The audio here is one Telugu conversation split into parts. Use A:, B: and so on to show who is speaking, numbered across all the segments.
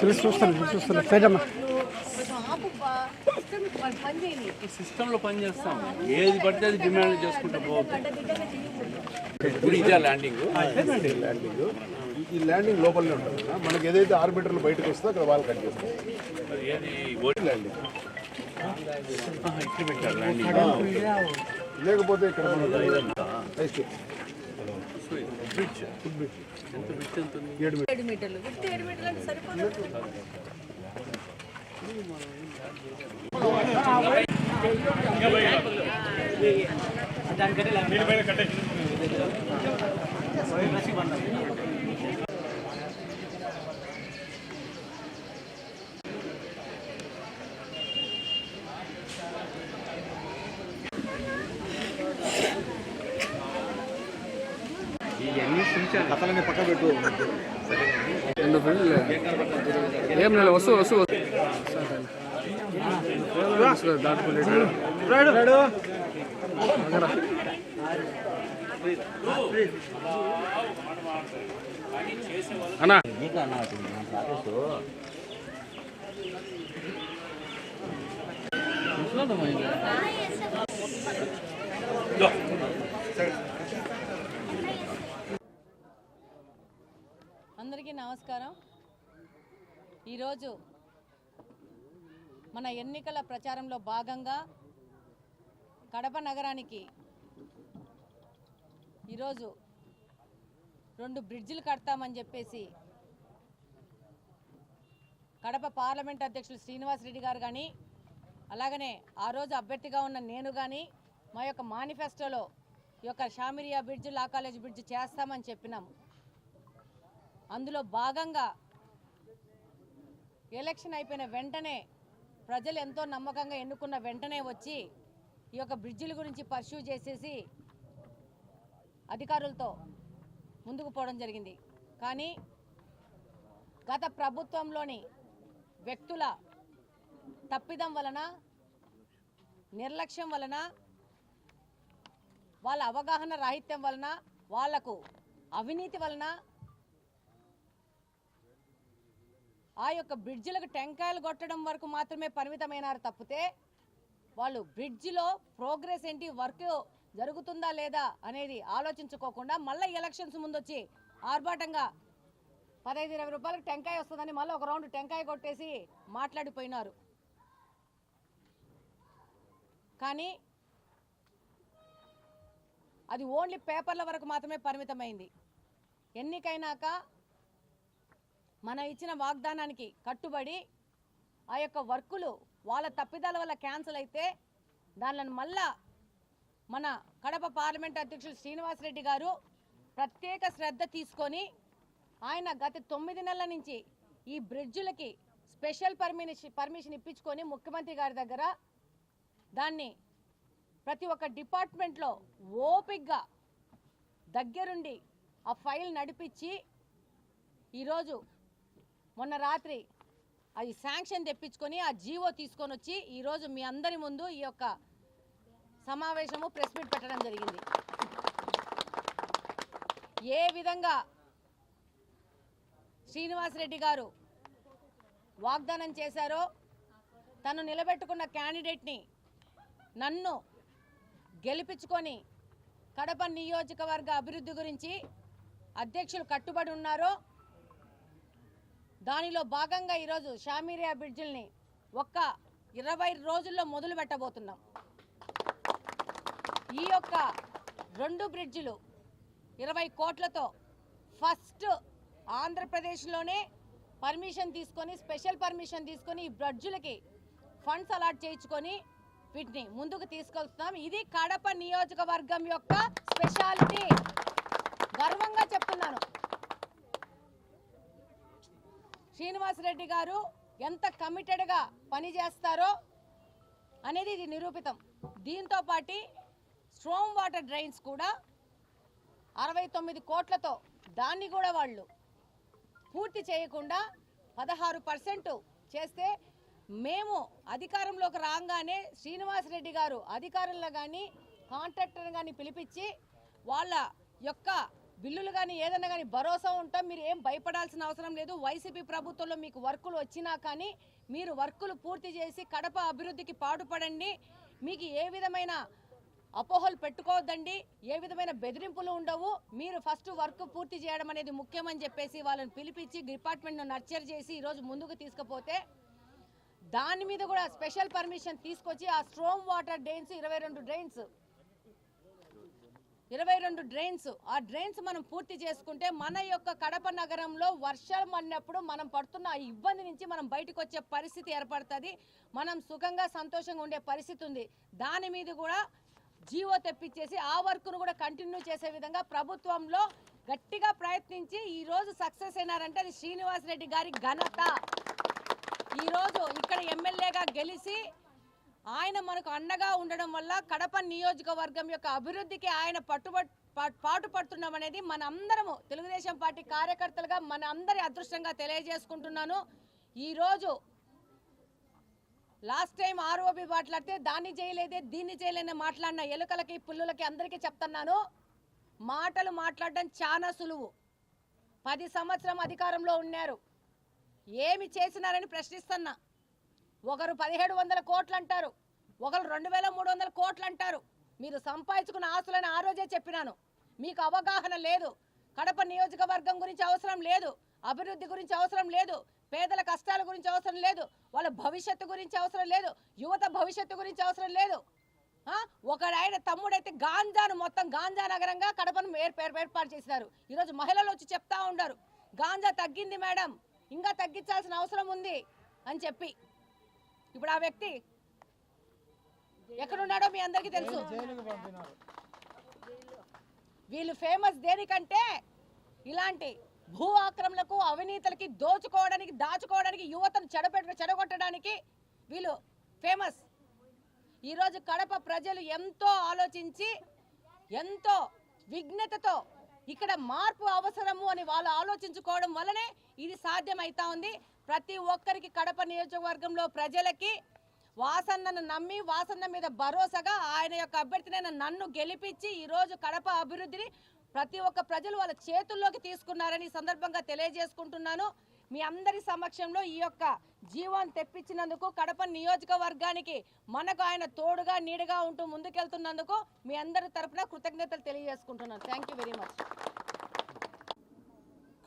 A: తెలిసి చూస్తాను చూస్తాను సరే అమ్మా
B: సిస్టంలో పని చేస్తాం ఏది పడితే అది డిమాండ్ చేసుకుంటూ పోవద్దు ఇప్పుడు ఇదే ల్యాండింగ్
C: ల్యాండింగ్ ఈ ల్యాండింగ్ లోపలనే ఉంటుంది. మనకి ఏదైతే ఆర్బిటర్లు బయటకు వస్తుందో అక్కడ వాళ్ళు కట్ చేస్తారు.
B: ఏది?
C: ల్యాండింగ్
B: ఇట్లా పెట్టారు ల్యాండింగ్
C: లేకపోతే ఇక్కడ మనకు హైస్ట్
B: బ్రిడ్జ్ ఎంత బ్రిడ్జ్ ఎంత ఉంది
D: ఏడు మీటర్లు ఏడు మీటర్లు అంటే సరిపోదు
A: రెండు ఫ్రెండ్లు ఏం లేదు వస్తూ వస్తూ దాటుకోలేదు అన్నా.
D: అందరికీ నమస్కారం. ఈరోజు మన ఎన్నికల ప్రచారంలో భాగంగా కడప నగరానికి ఈరోజు రెండు బ్రిడ్జిలు కడతామని చెప్పేసి కడప పార్లమెంట్ అధ్యక్షులు శ్రీనివాసరెడ్డి గారు కానీ అలాగనే ఆ రోజు అభ్యర్థిగా ఉన్న నేను కానీ మా యొక్క మేనిఫెస్టోలో ఈ యొక్క షామిరియా బ్రిడ్జ్ లా కాలేజ్ బ్రిడ్జ్ చేస్తామని చెప్పినాము అందులో భాగంగా ఎలక్షన్ అయిపోయిన వెంటనే ప్రజలు ఎంతో నమ్మకంగా ఎన్నుకున్న వెంటనే వచ్చి ఈ యొక్క బ్రిడ్జిల గురించి పర్సూ చేసేసి అధికారులతో ముందుకు పోవడం జరిగింది. కానీ గత ప్రభుత్వంలోని వ్యక్తుల తప్పిదం వలన నిర్లక్ష్యం వలన వాళ్ళ అవగాహన రాహిత్యం వలన వాళ్ళకు అవినీతి వలన ఆ యొక్క బ్రిడ్జిలకు టెంకాయలు కొట్టడం వరకు మాత్రమే పరిమితమైనారు తప్పితే వాళ్ళు బ్రిడ్జిలో ప్రోగ్రెస్ ఏంటి? వర్క్ జరుగుతుందా లేదా అనేది ఆలోచించుకోకుండా మళ్ళీ ఎలక్షన్స్ ముందు వచ్చి ఆర్భాటంగా పదహైదు ఇరవై రూపాయలకు టెంకాయ వస్తుందని మళ్ళీ ఒక రౌండ్ టెంకాయ కొట్టేసి మాట్లాడిపోయినారు. కానీ అది ఓన్లీ పేపర్ల వరకు మాత్రమే పరిమితమైంది. ఎన్నికైనాక మన ఇచ్చిన వాగ్దానానికి కట్టుబడి ఆ యొక్క వర్కులు వాళ్ళ తప్పిదాల వల్ల క్యాన్సిల్ అయితే దానిని మళ్ళా మన కడప పార్లమెంట్ అధ్యక్షులు శ్రీనివాసరెడ్డి గారు ప్రత్యేక శ్రద్ధ తీసుకొని ఆయన గత తొమ్మిది నెలల నుంచి ఈ బ్రిడ్జులకి స్పెషల్ పర్మిషన్ పర్మిషన్ ఇప్పించుకొని ముఖ్యమంత్రి గారి దగ్గర దాన్ని ప్రతి ఒక్క డిపార్ట్మెంట్లో ఓపిక్గా దగ్గరుండి ఆ ఫైల్ నడిపించి ఈరోజు మొన్న రాత్రి అది శాంక్షన్ తెప్పించుకొని ఆ జీవో తీసుకొని వచ్చి ఈరోజు మీ అందరి ముందు ఈ యొక్క సమావేశము ప్రెస్ మీట్ పెట్టడం జరిగింది. ఏ విధంగా శ్రీనివాసరెడ్డి గారు వాగ్దానం చేశారో తను నిలబెట్టుకున్న క్యాండిడేట్ని నన్ను గెలిపించుకొని కడప నియోజకవర్గ అభివృద్ధి గురించి అధ్యక్షులు కట్టుబడి ఉన్నారో దానిలో భాగంగా ఈరోజు షామీరియా బ్రిడ్జిల్ని ఒక్క ఇరవై రోజుల్లో మొదలు పెట్టబోతున్నాం. ఈ యొక్క రెండు బ్రిడ్జిలు ఇరవై కోట్లతో ఫస్ట్ ఆంధ్రప్రదేశ్లోనే పర్మిషన్ తీసుకొని స్పెషల్ పర్మిషన్ తీసుకొని ఈ బ్రిడ్జులకి ఫండ్స్ అలాట్ చేయించుకొని వీటిని ముందుకు తీసుకొస్తున్నాం. ఇది కడప నియోజకవర్గం యొక్క స్పెషాలిటీ. గర్వంగా చెప్తున్నాను. శ్రీనివాసరెడ్డి గారు ఎంత కమిటెడ్గా పనిచేస్తారో అనేది ఇది నిరూపితం. దీంతో పాటి స్ట్రోమ్ వాటర్ డ్రైన్స్ కూడా అరవై తొమ్మిది కోట్లతో దాన్ని కూడా వాళ్ళు పూర్తి చేయకుండా పదహారు పర్సెంట్ చేస్తే మేము అధికారంలోకి రాగానే శ్రీనివాసరెడ్డి గారు అధికారులను కానీ కాంట్రాక్టర్ కానీ పిలిపించి వాళ్ళ యొక్క బిల్లులు కానీ ఏదైనా కానీ భరోసా ఉంటాం మీరు ఏం భయపడాల్సిన అవసరం లేదు. వైసీపీ ప్రభుత్వంలో మీకు వర్కులు వచ్చినా కానీ మీరు వర్కులు పూర్తి చేసి కడప అభివృద్ధికి పాటుపడండి. మీకు ఏ విధమైన అపోహలు పెట్టుకోవద్దండి. ఏ విధమైన బెదిరింపులు ఉండవు. మీరు ఫస్ట్ వర్క్ పూర్తి చేయడం అనేది ముఖ్యమని చెప్పేసి వాళ్ళని పిలిపించి డిపార్ట్మెంట్ను నర్చర్ చేసి ఈరోజు ముందుకు తీసుకుపోతే దాని మీద కూడా స్పెషల్ పర్మిషన్ తీసుకొచ్చి ఆ స్ట్రోమ్ వాటర్ డ్రైన్స్ ఇరవై రెండు డ్రైన్స్ ఇరవై రెండు డ్రైన్స్ ఆ డ్రైన్స్ మనం పూర్తి చేసుకుంటే మన యొక్క కడప నగరంలో వర్షం అన్నప్పుడు మనం పడుతున్న ఆ ఇబ్బంది నుంచి మనం బయటకు వచ్చే పరిస్థితి ఏర్పడుతుంది. మనం సుఖంగా సంతోషంగా ఉండే పరిస్థితి ఉంది. దాని మీద కూడా జీవో తెప్పించేసి ఆ వర్క్ను కూడా కంటిన్యూ చేసే విధంగా ప్రభుత్వంలో గట్టిగా ప్రయత్నించి ఈరోజు సక్సెస్ అయినారంటే అది శ్రీనివాస్ రెడ్డి గారి ఘనత. ఈరోజు ఇక్కడ ఎమ్మెల్యేగా గెలిచి ఆయన మనకు అండగా ఉండడం వల్ల కడప నియోజకవర్గం యొక్క అభివృద్ధికి ఆయన పట్టుబట్ పాటు పడుతున్నాం అనేది మన అందరము తెలుగుదేశం పార్టీ కార్యకర్తలుగా మన అందరి అదృష్టంగా తెలియజేసుకుంటున్నాను. ఈరోజు లాస్ట్ టైం ఆర్ఓబి మాట్లాడితే దాన్ని చేయలేదే దీన్ని చేయలేని మాట్లాడిన ఎలుకలకి పుల్లులకి అందరికీ చెప్తున్నాను. మాటలు మాట్లాడడం చాలా సులువు. పది సంవత్సరం అధికారంలో ఉన్నారు. ఏమి చేసినారని ప్రశ్నిస్తున్నా. ఒకరు పదిహేడు వందల కోట్లు అంటారు ఒకరు రెండు వేల మూడు వందల కోట్లు అంటారు మీరు సంపాదించుకున్న ఆస్తులని ఆ రోజే చెప్పినాను. మీకు అవగాహన లేదు. కడప నియోజకవర్గం గురించి అవసరం లేదు. అభివృద్ధి గురించి అవసరం లేదు. పేదల కష్టాల గురించి అవసరం లేదు. వాళ్ళ భవిష్యత్తు గురించి అవసరం లేదు. యువత భవిష్యత్తు గురించి అవసరం లేదు. ఒకడైన తమ్ముడైతే గాంజాను మొత్తం గాంజా నగరంగా కడపను ఏర్పాటు చేసినారు. ఈరోజు మహిళలు వచ్చి చెప్తా ఉన్నారు. గాంజా తగ్గింది మేడం. ఇంకా తగ్గించాల్సిన అవసరం ఉంది అని చెప్పి. ఇప్పుడు ఆ వ్యక్తి ఎక్కడున్నాడో మీ అందరికీ తెలుసు. వీళ్ళు ఫేమస్ దేనికంటే ఇలాంటి భూ ఆక్రమణలకు అవినీతులకి దోచుకోవడానికి దాచుకోవడానికి యువతను చెడపెట్టు చెడగొట్టడానికి వీళ్ళు ఫేమస్. ఈరోజు కడప ప్రజలు ఎంతో ఆలోచించి ఎంతో విఘ్నతతో ఇక్కడ మార్పు అవసరము అని వాళ్ళు ఆలోచించుకోవడం వల్లనే ఇది సాధ్యమవుతా ఉంది. ప్రతి ఒక్కరికి కడప నియోజకవర్గంలో ప్రజలకి వాసన్నను నమ్మి వాసన్న మీద భరోసాగా ఆయన యొక్క అభ్యర్థినైన నన్ను గెలిపించి ఈరోజు కడప అభివృద్ధిని ప్రతి ఒక్క ప్రజలు వాళ్ళ చేతుల్లోకి తీసుకున్నారని సందర్భంగా తెలియజేసుకుంటున్నాను. మీ అందరి సమక్షంలో ఈ యొక్క జీవాన్ని తెప్పించినందుకు కడప నియోజకవర్గానికి మనకు ఆయన తోడుగా నీడగా ఉంటూ ముందుకెళ్తున్నందుకు మీ అందరి తరపున కృతజ్ఞతలు తెలియజేసుకుంటున్నాను. Thank you very much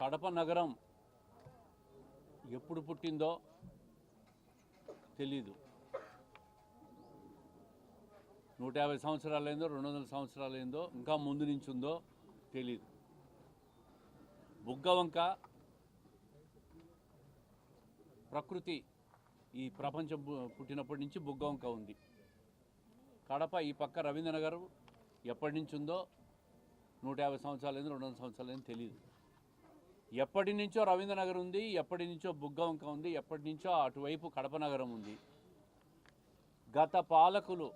B: Kadapa నగరం ఎప్పుడు పుట్టిందో తెలీదు. నూట యాభై సంవత్సరాలైందో రెండు వందల సంవత్సరాలైందో ఇంకా ముందు నుంచి ఉందో తెలీదు. బుగ్గవంక ప్రకృతి ఈ ప్రపంచం పుట్టినప్పటి నుంచి బుగ్గవంక ఉంది. కడప ఈ పక్క రవీంద్రనగర్ ఎప్పటి నుంచి ఉందో నూట యాభై సంవత్సరాలైందో రెండు వందల సంవత్సరాలైందో తెలియదు ఎప్పటి నుంచో రవీంద్రనగర్ ఉంది ఎప్పటి నుంచో బుగ్గవంక ఉంది ఎప్పటి నుంచో అటువైపు కడప నగరం ఉంది. గత పాలకులు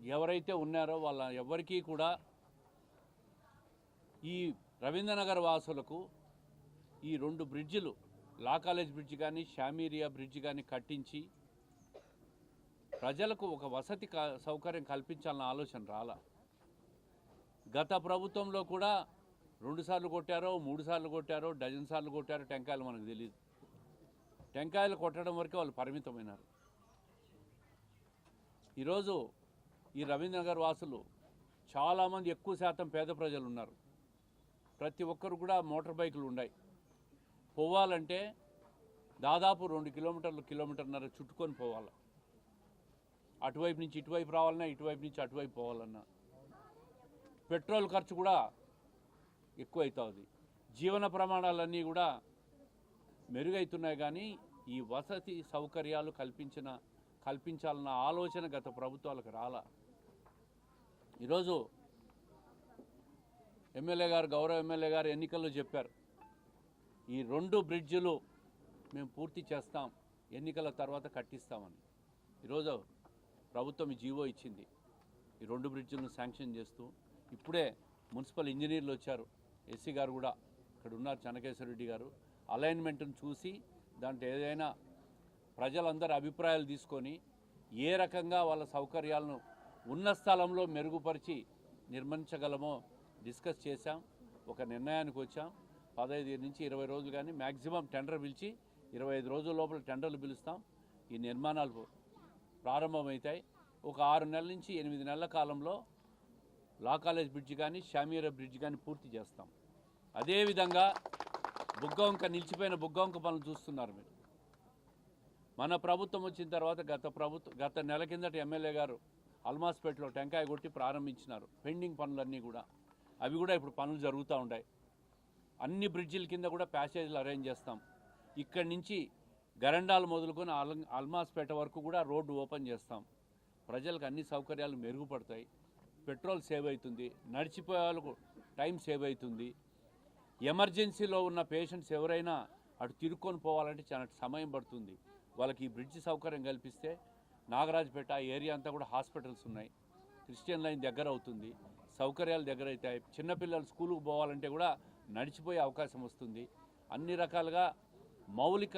B: ఎవరైతే ఉన్నారో వాళ్ళ ఎవరికీ కూడా ఈ రవీంద్రనగర్ వాసులకు ఈ రెండు బ్రిడ్జిలు లా కాలేజ్ బ్రిడ్జ్ కానీ షామీరియా బ్రిడ్జ్ కానీ కట్టించి ప్రజలకు ఒక వసతి క- సౌకర్యం కల్పించాలన్న ఆలోచన రాలా. గత ప్రభుత్వంలో కూడా రెండు సార్లు కొట్టారో మూడు సార్లు కొట్టారో డజన్ సార్లు కొట్టారో టెంకాయలు మనకు తెలియదు టెంకాయలు కొట్టడం వరకే వాళ్ళు పరిమితమైనారు. ఈరోజు ఈ రవీంద్రనగర్ వాసులు చాలామంది ఎక్కువ శాతం పేద ప్రజలు ఉన్నారు ప్రతి ఒక్కరు కూడా మోటార్ బైకులు ఉన్నాయి పోవాలంటే దాదాపు రెండు కిలోమీటర్లు కిలోమీటర్న్నర చుట్టుకొని పోవాలి. అటువైపు నుంచి ఇటువైపు రావాలన్నా ఇటువైపు నుంచి అటువైపు పోవాలన్నా. పెట్రోల్ ఖర్చు కూడా ఎక్కువ అవుతుంది జీవన ప్రమాణాలన్నీ కూడా మెరుగవుతున్నాయి కానీ ఈ వసతి సౌకర్యాలు కల్పించిన కల్పించాలన్న ఆలోచన గత ప్రభుత్వాలకు రాలా. ఈరోజు ఎమ్మెల్యే గారు గౌరవ ఎమ్మెల్యే గారు ఎన్నికల్లో చెప్పారు. ఈ రెండు బ్రిడ్జిలు మేము పూర్తి చేస్తాం ఎన్నికల తర్వాత కట్టిస్తామని. ఈరోజు ప్రభుత్వం జీవో ఇచ్చింది. ఈ రెండు బ్రిడ్జిలను శాంక్షన్ చేస్తూ ఇప్పుడే మున్సిపల్ ఇంజనీర్లు వచ్చారు. ఎస్సీ గారు కూడా ఇక్కడ ఉన్నారు చెన్నకేశ్వరరెడ్డి గారు. అలైన్మెంట్ను చూసి దాంట్లో ఏదైనా ప్రజలందరి అభిప్రాయాలు తీసుకొని ఏ రకంగా వాళ్ళ సౌకర్యాలను ఉన్న స్థలంలో మెరుగుపరిచి నిర్మించగలమో డిస్కస్ చేశాం. ఒక నిర్ణయానికి వచ్చాం. పదహైదు నుంచి ఇరవై రోజులు కానీ మ్యాక్సిమం టెండర్ పిలిచి ఇరవై ఐదు రోజుల లోపల టెండర్లు పిలుస్తాం. ఈ నిర్మాణాలు ప్రారంభమవుతాయి. ఒక ఆరు నెలల నుంచి ఎనిమిది నెలల కాలంలో లా కాలేజ్ బ్రిడ్జ్ కానీ షామీరా బ్రిడ్జ్ కానీ పూర్తి చేస్తాం. అదేవిధంగా బుగ్గవంక నిలిచిపోయిన బుగ్గవంక పనులు చూస్తున్నారు మీరు. మన ప్రభుత్వం వచ్చిన తర్వాత గత ప్రభుత్వం గత నెల కిందట ఎమ్మెల్యే గారు అల్మాస్పేటలో టెంకాయ కొట్టి ప్రారంభించినారు. పెండింగ్ పనులన్నీ కూడా. అవి కూడా ఇప్పుడు పనులు జరుగుతూ ఉన్నాయి అన్ని బ్రిడ్జిల కింద కూడా ప్యాసేజీలు అరేంజ్ చేస్తాం. ఇక్కడి నుంచి గరండాలు మొదలుకొని అల్ అల్మాస్పేట వరకు కూడా రోడ్డు ఓపెన్ చేస్తాం. ప్రజలకు అన్ని సౌకర్యాలు మెరుగుపడతాయి. పెట్రోల్ సేవ్ అవుతుంది. నడిచిపోయే వాళ్ళకు టైం సేవ్ అవుతుంది. ఎమర్జెన్సీలో ఉన్న పేషెంట్స్ ఎవరైనా అటు తిరుక్కొని పోవాలంటే చాలా సమయం పడుతుంది. వాళ్ళకి ఈ బ్రిడ్జ్ సౌకర్యం కల్పిస్తే నాగరాజపేట ఆ ఏరియా అంతా కూడా హాస్పిటల్స్ ఉన్నాయి. క్రిస్టియన్ లైన్ దగ్గర అవుతుంది. సౌకర్యాలు దగ్గర అవుతాయి చిన్నపిల్లలు స్కూలుకు పోవాలంటే కూడా నడిచిపోయే అవకాశం వస్తుంది. అన్ని రకాలుగా మౌలిక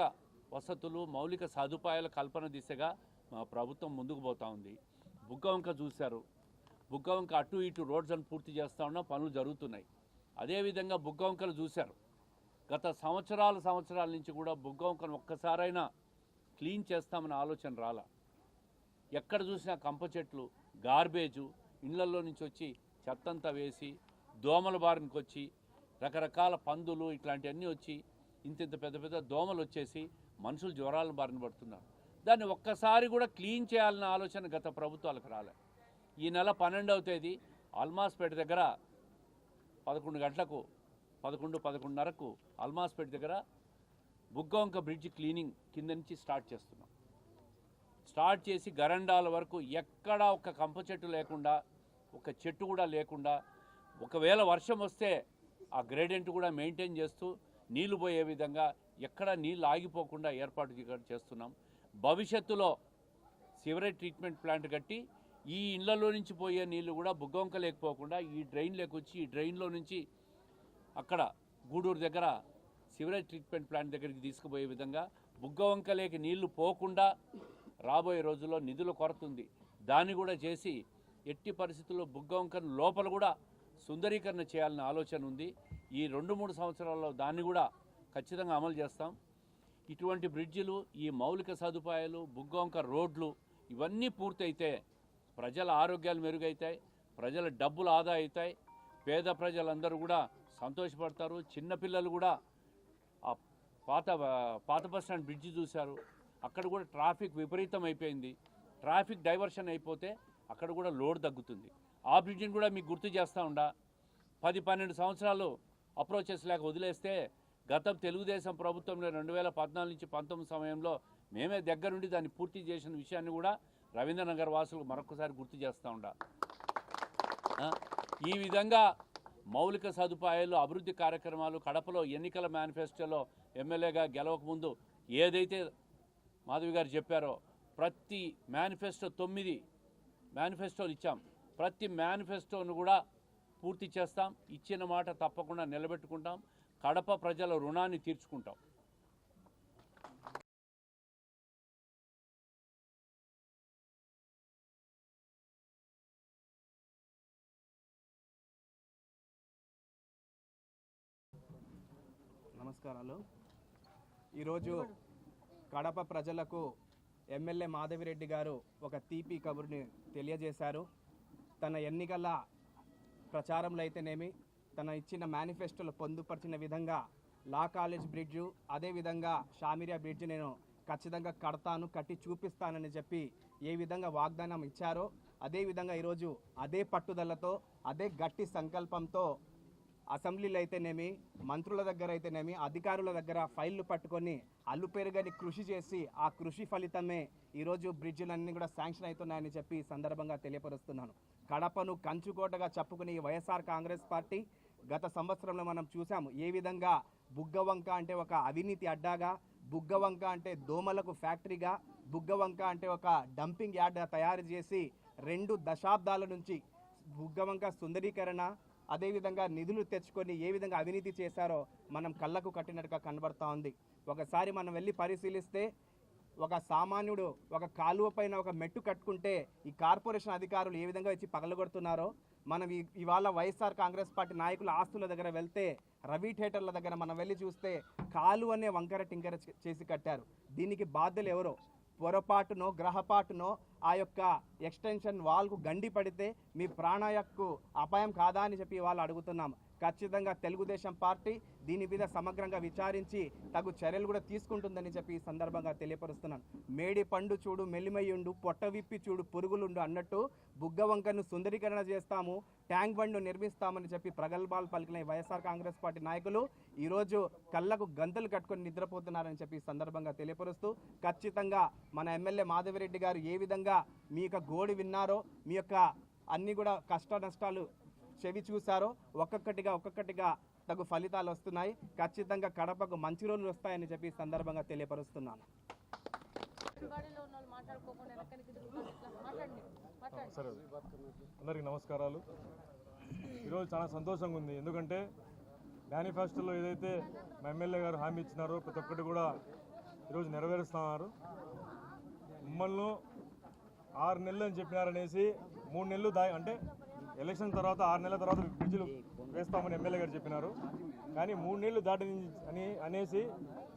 B: వసతులు మౌలిక సదుపాయాల కల్పన దిశగా మా ప్రభుత్వం ముందుకు పోతా ఉంది. బుగ్గవంక చూశారు. బుగ్గవంక అటు ఇటు రోడ్స్ అని పూర్తి చేస్తా ఉన్న. పనులు జరుగుతున్నాయి. అదేవిధంగా బుగ్గవంకలు చూశారు. గత సంవత్సరాల సంవత్సరాల నుంచి కూడా బుగ్గవంకను ఒక్కసారైనా క్లీన్ చేస్తామని ఆలోచన రాల. ఎక్కడ చూసినా కంప చెట్లు గార్బేజు ఇళ్ళల్లో నుంచి వచ్చి చెత్తంతా వేసి దోమల బారినికి వచ్చి రకరకాల పందులు ఇట్లాంటివన్నీ వచ్చి ఇంత ఇంత పెద్ద పెద్ద దోమలు వచ్చేసి మనుషులు జ్వరాలను బారిన పడుతున్నారు. దాన్ని ఒక్కసారి కూడా క్లీన్ చేయాలన్న ఆలోచన గత ప్రభుత్వాలకు రాలే. ఈ నెల పన్నెండవ తేదీ అల్మాస్పేట దగ్గర పదకొండు గంటలకు పదకొండు పదకొండున్నరకు అల్మాస్పేట్ దగ్గర బుగ్గవంక బ్రిడ్జ్ క్లీనింగ్ కింద నుంచి స్టార్ట్ చేస్తున్నాం. స్టార్ట్ చేసి గరండాల వరకు ఎక్కడా ఒక కంప చెట్టు లేకుండా ఒక చెట్టు కూడా లేకుండా ఒకవేళ వర్షం వస్తే ఆ గ్రేడియంట్ కూడా మెయింటైన్ చేస్తూ నీళ్ళు పోయే విధంగా ఎక్కడ నీళ్ళు ఆగిపోకుండా ఏర్పాటు చేస్తున్నాం. భవిష్యత్తులో సివరేజ్ ట్రీట్మెంట్ ప్లాంట్ కట్టి ఈ ఇళ్ళలో నుంచి పోయే నీళ్ళు కూడా బుగ్గొంక లేకపోకుండా ఈ డ్రైన్ వచ్చి ఈ డ్రైన్లో నుంచి అక్కడ గూడూరు దగ్గర సివరేజ్ ట్రీట్మెంట్ ప్లాంట్ దగ్గరికి తీసుకుపోయే విధంగా బుగ్గవంకలేకి నీళ్ళు పోకుండా రాబోయే రోజుల్లో నిధుల కొరత ఉంది దాన్ని కూడా చేసి ఎట్టి పరిస్థితుల్లో బుగ్గవంకను లోపల కూడా సుందరీకరణ చేయాలనే ఆలోచన ఉంది. ఈ రెండు మూడు సంవత్సరాల్లో దాన్ని కూడా ఖచ్చితంగా అమలు చేస్తాం. ఇటువంటి బ్రిడ్జిలు ఈ మౌలిక సదుపాయాలు బుగ్గవంక రోడ్లు ఇవన్నీ పూర్తయితే ప్రజల ఆరోగ్యాలు మెరుగవుతాయి ప్రజల డబ్బులు ఆదా అవుతాయి పేద ప్రజలందరూ కూడా సంతోషపడతారు. చిన్నపిల్లలు కూడా ఆ పాత పాత బస్ స్టాండ్ బ్రిడ్జి చూశారు. అక్కడ కూడా ట్రాఫిక్ విపరీతం అయిపోయింది ట్రాఫిక్ డైవర్షన్ అయిపోతే అక్కడ కూడా లోడ్ తగ్గుతుంది. ఆ బ్రిడ్జిని కూడా మీకు గుర్తు చేస్తూ ఉండా. పది పన్నెండు సంవత్సరాలు అప్రోచెస్ లేక వదిలేస్తే గతం తెలుగుదేశం ప్రభుత్వంలో రెండు వేల పద్నాలుగు నుంచి పంతొమ్మిది సమయంలో మేమే దగ్గరుండి దాన్ని పూర్తి చేసిన విషయాన్ని కూడా రవీంద్రనగర్ వాసులకు మరొకసారి గుర్తు చేస్తూ ఉండా. ఈ విధంగా మౌలిక సదుపాయాలు అభివృద్ధి కార్యక్రమాలు కడపలో ఎన్నికల మేనిఫెస్టోలో ఎమ్మెల్యేగా గెలవకముందు ఏదైతే మాధవి గారు చెప్పారో ప్రతి మేనిఫెస్టో తొమ్మిది మేనిఫెస్టోలు ఇచ్చాం. ప్రతి మేనిఫెస్టోను కూడా పూర్తి చేస్తాం. ఇచ్చిన మాట తప్పకుండా నిలబెట్టుకుంటాం. కడప ప్రజల రుణాన్ని తీర్చుకుంటాం.
E: నమస్కారాలు. ఈరోజు కడప ప్రజలకు ఎమ్మెల్యే మాధవిరెడ్డి గారు ఒక తీపి కబుర్ని తెలియజేశారు. తన ఎన్నికల ప్రచారంలో అయితేనేమి తన ఇచ్చిన మేనిఫెస్టోలో పొందుపరిచిన విధంగా లా కాలేజ్ బ్రిడ్జు అదేవిధంగా షామిరియా బ్రిడ్జ్ నేను ఖచ్చితంగా కడతాను కట్టి చూపిస్తానని చెప్పి ఏ విధంగా వాగ్దానం ఇచ్చారో అదేవిధంగా ఈరోజు అదే పట్టుదలతో అదే గట్టి సంకల్పంతో అసెంబ్లీలు అయితేనేమి మంత్రుల దగ్గర అయితేనేమి అధికారుల దగ్గర ఫైళ్ళు పట్టుకొని అల్లు పెరుగని కృషి చేసి ఆ కృషి ఫలితమే ఈరోజు బ్రిడ్జిలన్నీ కూడా శాంక్షన్ అవుతున్నాయని చెప్పి ఈ సందర్భంగా తెలియపరుస్తున్నాను. కడపను కంచుకోటగా చెప్పుకునే ఈ వైఎస్ఆర్ కాంగ్రెస్ పార్టీ గత సంవత్సరంలో మనం చూసాము ఏ విధంగా బుగ్గవంక అంటే ఒక అవినీతి అడ్డాగా బుగ్గవంక అంటే దోమలకు ఫ్యాక్టరీగా బుగ్గవంక అంటే ఒక డంపింగ్ యార్డ్ తయారు చేసి రెండు దశాబ్దాల నుంచి బుగ్గవంక సుందరీకరణ అదేవిధంగా నిధులు తెచ్చుకొని ఏ విధంగా అవినీతి చేశారో మనం కళ్ళకు కట్టినట్టుగా కనబడతా ఉంది. ఒకసారి మనం వెళ్ళి పరిశీలిస్తే ఒక సామాన్యుడు ఒక కాలువ పైన ఒక మెట్టు కట్టుకుంటే ఈ కార్పొరేషన్ అధికారులు ఏ విధంగా వచ్చి పగలగొడుతున్నారో మనం ఇవాళ వైఎస్ఆర్ కాంగ్రెస్ పార్టీ నాయకుల ఆస్తుల దగ్గర వెళ్తే రవి థియేటర్ల దగ్గర మనం వెళ్ళి చూస్తే కాలు అనే వంకర టింకర చేసి కట్టారు. దీనికి బాధ్యులు ఎవరో? పొరపాటునో గ్రహపాటునో ఆ యొక్క ఎక్స్టెన్షన్ వాల్కు గండి పడితే మీ ప్రాణాయకు అపాయం కాదా అని చెప్పి వాళ్ళు అడుగుతున్నాం. ఖచ్చితంగా తెలుగుదేశం పార్టీ దీని మీద సమగ్రంగా విచారించి తగు చర్యలు కూడా తీసుకుంటుందని చెప్పి ఈ సందర్భంగా తెలియపరుస్తున్నాను మేడి పండు చూడు మెల్లిమయ్యుండు పొట్ట విప్పి చూడు పురుగులుండు అన్నట్టు బుగ్గ వంకను సుందరీకరణ చేస్తాము ట్యాంక్ బండ్ను నిర్మిస్తామని చెప్పి ప్రగల్భాలు పలికిన వైఎస్ఆర్ కాంగ్రెస్ పార్టీ నాయకులు ఈరోజు కళ్ళకు గంతులు కట్టుకొని నిద్రపోతున్నారని చెప్పి ఈ సందర్భంగా తెలియపరుస్తూ ఖచ్చితంగా మన ఎమ్మెల్యే మాధవిరెడ్డి గారు ఏ విధంగా మీ యొక్క గోడి విన్నారో మీ యొక్క అన్ని కూడా కష్ట నష్టాలు చెవి చూశారో ఒక్కొక్కటిగా ఒక్కొక్కటిగా తగు ఫలితాలు వస్తున్నాయి. ఖచ్చితంగా కడపకు మంచి రోజులు వస్తాయని చెప్పి సందర్భంగా తెలియపరుస్తున్నాను.
F: సరే. అందరికీ నమస్కారాలు. ఈరోజు చాలా సంతోషంగా ఉంది. ఎందుకంటే మేనిఫెస్టోలో ఏదైతే మా ఎమ్మెల్యే గారు హామీ ఇచ్చినారో ప్రతి ఒక్కటి కూడా ఈరోజు నెరవేరుస్తున్నారు. మమ్మల్ని ఆరు నెలలు అని చెప్పినారనేసి మూడు నెలలు దా అంటే ఎలక్షన్ తర్వాత ఆరు నెలల తర్వాత బ్రిడ్జిలు వేస్తామని ఎమ్మెల్యే గారు చెప్పినారు. కానీ మూడు నెలలు దాటి అని అనేసి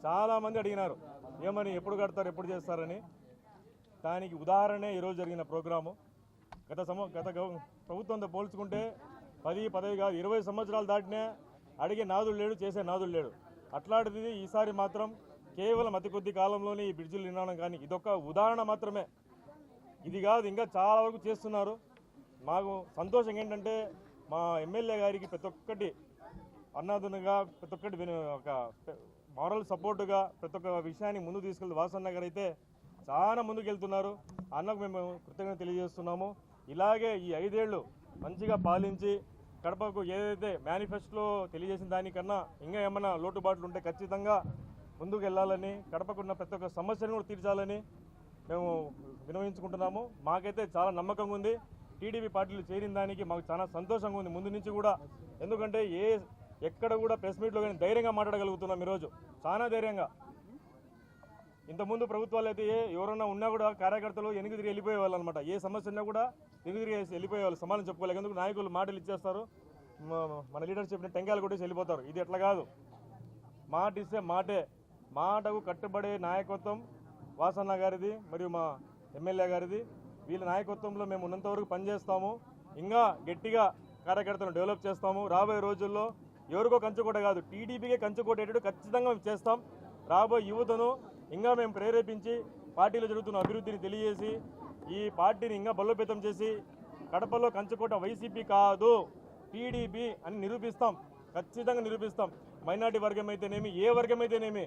F: చాలామంది అడిగినారు. ఏమని ఎప్పుడు కడతారు ఎప్పుడు చేస్తారని. దానికి ఉదాహరణే ఈరోజు జరిగిన ప్రోగ్రాము. గత సమ గత ప్రభుత్వంతో పోల్చుకుంటే పది పదవి కాదు ఇరవై సంవత్సరాలు దాటినే అడిగే నాదులు లేడు చేసే నాదులు లేడు. అట్లాంటిది ఈసారి మాత్రం కేవలం అతి కొద్ది కాలంలోనే ఈ బ్రిడ్జిలు నిర్మాణం కానీ ఇదొక ఉదాహరణ మాత్రమే. ఇది కాదు ఇంకా చాలా వరకు చేస్తున్నారు. మాకు సంతోషం ఏంటంటే మా ఎమ్మెల్యే గారికి ప్రతి ఒక్కటి అన్నాదునగా ప్రతి ఒక్కటి ఒక మారల్ సపోర్టుగా ప్రతి ఒక్క విషయాన్ని ముందు తీసుకెళ్తే వాసన్న గారు అయితే చాలా ముందుకు వెళ్తున్నారు. అన్నకు మేము కృతజ్ఞత తెలియజేస్తున్నాము. ఇలాగే ఈ ఐదేళ్ళు మంచిగా పాలించి కడపకు ఏదైతే మేనిఫెస్టోలో తెలియజేసిన దానికన్నా ఇంకా ఏమైనా లోటుబాట్లు ఉంటే ఖచ్చితంగా ముందుకు వెళ్ళాలని కడపకున్న ప్రతి ఒక్క సమస్యను కూడా తీర్చాలని మేము వినవించుకుంటున్నాము. మాకైతే చాలా నమ్మకంగా ఉంది. టీడీపీ పార్టీలు చేరిన దానికి మాకు చాలా సంతోషంగా ఉంది. ముందు నుంచి కూడా ఎందుకంటే ఏ ఎక్కడ కూడా ప్రెస్ మీట్లో కానీ ధైర్యంగా మాట్లాడగలుగుతున్నాం ఈరోజు. చాలా ధైర్యంగా. ఇంతకుముందు ప్రభుత్వాలు అయితే ఏ ఎవరన్నా ఉన్నా కూడా కార్యకర్తలు వెనుక తిరిగి వెళ్ళిపోయేవాళ్ళు అనమాట ఏ సమస్య ఉన్నా కూడా వెనుక తిరిగి వెళ్ళిపోయేవాళ్ళు సమాధానం చెప్పుకోలేక ఎందుకు నాయకులు మాటలు ఇచ్చేస్తారు? మన లీడర్ చెప్పిన టెంకాయలు కొట్టేసి వెళ్ళిపోతారు. ఇది ఎట్లా కాదు. మాట ఇస్తే మాటే. మాటకు కట్టుబడే నాయకత్వం వాసన్న గారిది మరియు మా ఎమ్మెల్యే గారిది. వీళ్ళ నాయకత్వంలో మేము ఉన్నంతవరకు పనిచేస్తాము. ఇంకా గట్టిగా కార్యకర్తలను డెవలప్ చేస్తాము. రాబోయే రోజుల్లో ఎవరికో కంచుకోట కాదు టీడీపీకే కంచుకోటేటట్టు ఖచ్చితంగా చేస్తాం. రాబోయే యువతను ఇంకా మేము ప్రేరేపించి పార్టీలో జరుగుతున్న అభివృద్ధిని తెలియజేసి ఈ పార్టీని ఇంకా బలోపేతం చేసి కడపలో కంచుకోట వైసీపీ కాదు టీడీపీ అని నిరూపిస్తాం. ఖచ్చితంగా నిరూపిస్తాం. మైనార్టీ వర్గం అయితేనేమి ఏ వర్గం అయితేనేమి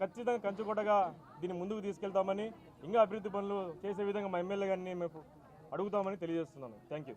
F: ఖచ్చితంగా కంచుకోటగా దీన్ని ముందుకు తీసుకెళ్తామని ఇంకా అభివృద్ధి పనులు చేసే విధంగా మా ఎమ్మెల్యే గారిని మేము అడుగుతామని తెలియజేస్తున్నాను. Thank you